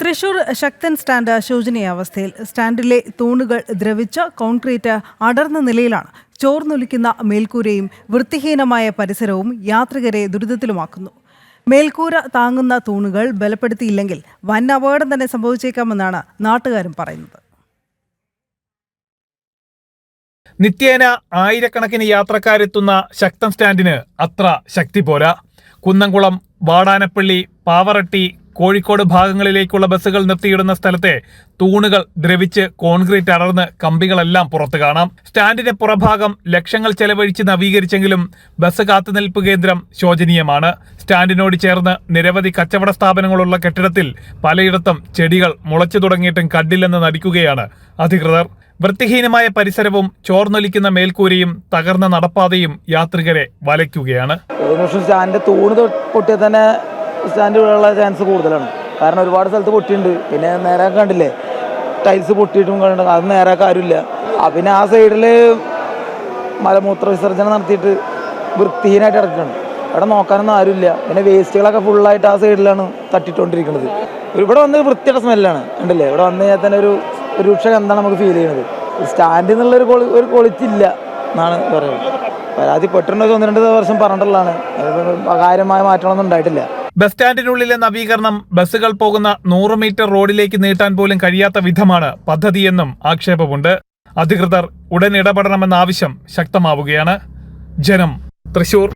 തൃശൂർ ശക്തൻ stand ശോചനീയ അവസ്ഥയിൽ സ്റ്റാൻഡിലെ തൂണുകൾ ദ്രവിച്ച concrete അടർന്ന നിലയിലാണ്. ചോർന്നൊലിക്കുന്ന മേൽക്കൂരയും വൃത്തിഹീനമായ പരിസരവും യാത്രികരെ ദുരിതത്തിലുമാക്കുന്നു. മേൽക്കൂര താങ്ങുന്ന തൂണുകൾ ബലപ്പെടുത്തിയില്ലെങ്കിൽ വൻ അപകടം തന്നെ സംഭവിച്ചേക്കാമെന്നാണ് നാട്ടുകാരും പറയുന്നത്. നിത്യേന ആയിരക്കണക്കിന് യാത്രക്കാരെത്തുന്ന ശക്തം സ്റ്റാൻഡിന് അത്ര ശക്തി പോരാ. കുന്നംകുളം വാടാനപ്പള്ളി പാവറട്ടി കോഴിക്കോട് ഭാഗങ്ങളിലേക്കുള്ള ബസ്സുകൾ നിർത്തിയിടുന്ന സ്ഥലത്തെ തൂണുകൾ ദ്രവിച്ച് കോൺക്രീറ്റ് അടർന്ന് കമ്പികളെല്ലാം പുറത്തു കാണാം. സ്റ്റാൻഡിന്റെ പുറഭാഗം ലക്ഷങ്ങൾ ചെലവഴിച്ച് നവീകരിച്ചെങ്കിലും ബസ് കാത്തുനിൽപ്പ് കേന്ദ്രം ശോചനീയമാണ്. സ്റ്റാൻഡിനോട് ചേർന്ന് നിരവധി കച്ചവട സ്ഥാപനങ്ങളുള്ള കെട്ടിടത്തിൽ പലയിടത്തും ചെടികൾ മുളച്ചു തുടങ്ങിയിട്ടും കണ്ടില്ലെന്ന് നടിക്കുകയാണ് അധികൃതർ. വൃത്തിഹീനമായ പരിസരവും ചോർന്നൊലിക്കുന്ന മേൽക്കൂരയും തകർന്ന നടപ്പാതയും യാത്രികരെ വലയ്ക്കുകയാണ്. സ്റ്റാൻഡിന്റെ തൂണ് പൊട്ടിയ തന്നെ സ്റ്റാൻഡ് വീഴാനുള്ള ചാൻസ് കൂടുതലാണ്. കാരണം ഒരുപാട് സ്ഥലത്ത് പൊട്ടിയിട്ടുണ്ട്. പിന്നെ നേരെ കണ്ടില്ലേ? ടൈൽസ് പൊട്ടിയിട്ടും കണ്ടിട്ടുണ്ട്. അത് നേരെ കാര്യമില്ല. പിന്നെ ആ സൈഡിൽ മലമൂത്ര വിസർജനം നടത്തിയിട്ട് വൃത്തിഹീനമായിട്ട് കിടക്കുകയാണ്. അവിടെ നോക്കാനൊന്നും ആരുമില്ല. പിന്നെ വേസ്റ്റുകളൊക്കെ ഫുള്ളായിട്ട് ആ സൈഡിലാണ് തട്ടിട്ടുകൊണ്ടിരിക്കുന്നത് ഇവിടെ വന്ന് വൃത്തിയുടെ സ്മെല്ലാണ് ഉണ്ടല്ലേ ഇവിടെ വന്നു കഴിഞ്ഞാൽ തന്നെ ഒരു ഒരു രൂക്ഷ എന്താണ് നമുക്ക് ഫീൽ ചെയ്യുന്നത്. സ്റ്റാൻഡിൽ നിന്നുള്ളൊരു ക്വാളി ഒരു ക്വാളിറ്റി ഇല്ല എന്നാണ് പറയുന്നത്. പരാതിപ്പെട്ടിട്ടുണ്ടോ ഒന്ന് രണ്ട് വർഷം പറഞ്ഞിട്ടുള്ളതാണ്. അതിലൊന്നും കാര്യമായ മാറ്റങ്ങളൊന്നും ഉണ്ടായിട്ടില്ല. ബസ് സ്റ്റാൻഡിനുള്ളിലെ നവീകരണം ബസ്സുകൾ പോകുന്ന നൂറ് മീറ്റർ റോഡിലേക്ക് നീട്ടാൻ പോലും കഴിയാത്ത വിധമാണ് പദ്ധതിയെന്നും ആക്ഷേപമുണ്ട്. അധികൃതർ ഉടൻ ഇടപെടണമെന്ന ആവശ്യം ശക്തമാവുകയാണ്. ജനം തൃശൂർ.